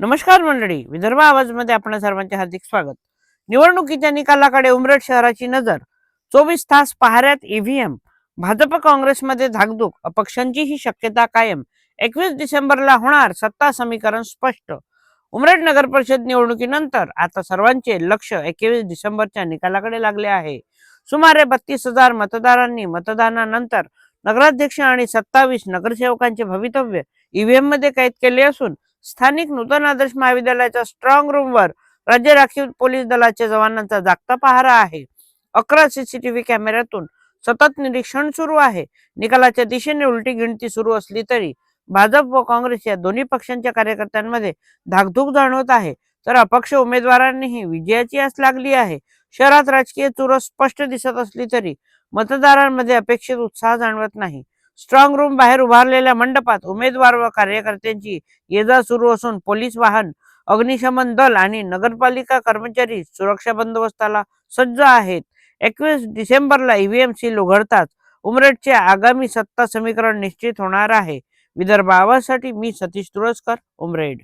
नमस्कार मंडळी विदर्भ आवाजमध्ये आपण सर्वांचे हार्दिक स्वागत. निवडणुकीच्या निकालाकडे उमरठ शहराची नजर. चोवीस तास पहाऱ्यात ईव्हीएम भाजप काँग्रेसमध्ये धाकधूक अपक्षांची ही शक्यता कायम. एकवीस डिसेंबरला होणार सत्ता समीकरण स्पष्ट. उमरठ नगर परिषद निवडणुकीनंतर आता सर्वांचे लक्ष एकवीस डिसेंबरच्या निकालाकडे लागले आहे. सुमारे बत्तीस हजार मतदारांनी मतदानानंतर नगराध्यक्ष आणि सत्तावीस नगरसेवकांचे भवितव्य ईव्हीएममध्ये कैद केले असून स्थानिक नूतन आदर्श महाविद्यालयाच्या स्ट्रॉंग रूमवर राज्य राखीव पोलीस दलाच्या जवानांचा जागता पहारा आहे. अकरा सीसीटीव्ही कॅमेऱ्यातून सतत निरीक्षण सुरू आहे. निकालाच्या दिशेने उलटी गिणती सुरू असली तरी भाजप व काँग्रेस या दोन्ही पक्षांच्या कार्यकर्त्यांमध्ये धाकधूक जाणवत आहे. तर अपक्ष उमेदवारांनीही विजयाची आस लागली आहे. शहरात राजकीय चुरस स्पष्ट दिसत असली तरी मतदारांमध्ये अपेक्षित उत्साह जाणवत नाही. स्ट्रॉंग रूम बाहेर उभारलेल्या मंडपात उमेदवार व कार्यकर्त्यांची ये जा सुरू असून पोलीस वाहन अग्निशमन दल आणि नगरपालिका कर्मचारी सुरक्षा बंदोबस्ताला सज्ज आहेत. एकवीस डिसेंबरला ईव्हीएम सील उघडताच उमरेडचे आगामी सत्ता समीकरण निश्चित होणार आहे. विदर्भ आवाजसाठी मी सतीश तुळसकर उमरेड.